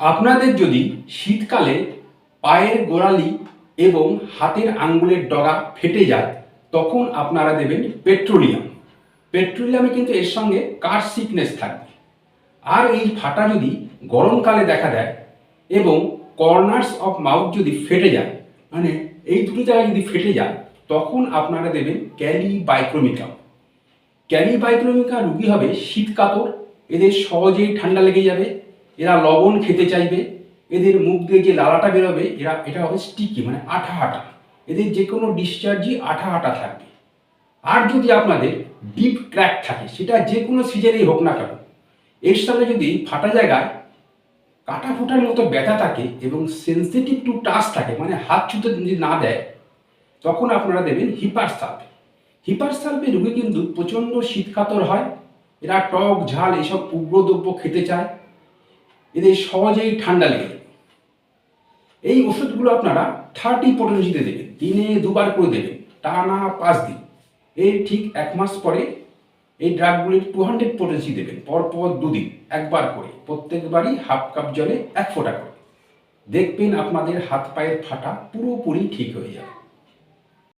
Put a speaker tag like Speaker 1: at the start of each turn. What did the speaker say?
Speaker 1: আপনাদের যদি শীতকালে পায়ের গোড়ালি এবং হাতের আঙ্গুলের ডগা ফেটে যায়, তখন আপনারা দেবেন পেট্রোলিয়াম। পেট্রোলিয়ামে কিন্তু এর সঙ্গে কার সিকনেস থাকবে। আর এই ফাটা যদি গরমকালে দেখা দেয় এবং কর্নার্স অফ মাউথ যদি ফেটে যায় মানে এই দুটো জায়গায় যদি ফেটে যায়, তখন আপনারা দেবেন ক্যালি বাইক্রোমিকাম ক্যারি বাইক্রোমিকা রুগী হবে শীত কাতর এদের সহজেই ঠান্ডা লেগে যাবে এরা লবণ খেতে চাইবে, এদের মুখ দিয়ে যে লালাটা বেরোবে, এরা, এটা হবে স্টিকি মানে আঠা আঠা। এদের যে কোনো ডিসচার্জই আঠা আঠা থাকবে। আর যদি আপনাদের ডিপ ক্র্যাক থাকে, সেটা যে কোনো সিজনেই হোক না কেন, এর সঙ্গে যদি ফাটা জায়গায় কাটা ফোটার মতো ব্যথা থাকে এবং সেন্সিটিভ টু টাচ থাকে মানে হাত ছুতে যদি না দেয়, তখন আপনারা দেবেন হিপার সালফে হিপার সালফে রোগী কিন্তু প্রচণ্ড শীতকাতর হয়, এরা টক, ঝাল, এসব উগ্র দ্রব্য খেতে চায়। এদের সহজেই ঠান্ডা লেগে। এই ওষুধগুলো আপনারা থার্টি পটেন্সিতে দেবেন, দিনে দুবার করে দেবেন, টানা পাঁচ দিন। এর ঠিক এক মাস পরে এই ড্রাগগুলির টু হান্ড্রেড পটেন্সি দেবেন, পরপর দুদিন, একবার করে, প্রত্যেকবারই হাফ কাপ জলে এক ফোঁটা করে। দেখবেন আপনাদের হাত পায়ের ফাটা পুরোপুরি ঠিক হয়ে যাবে।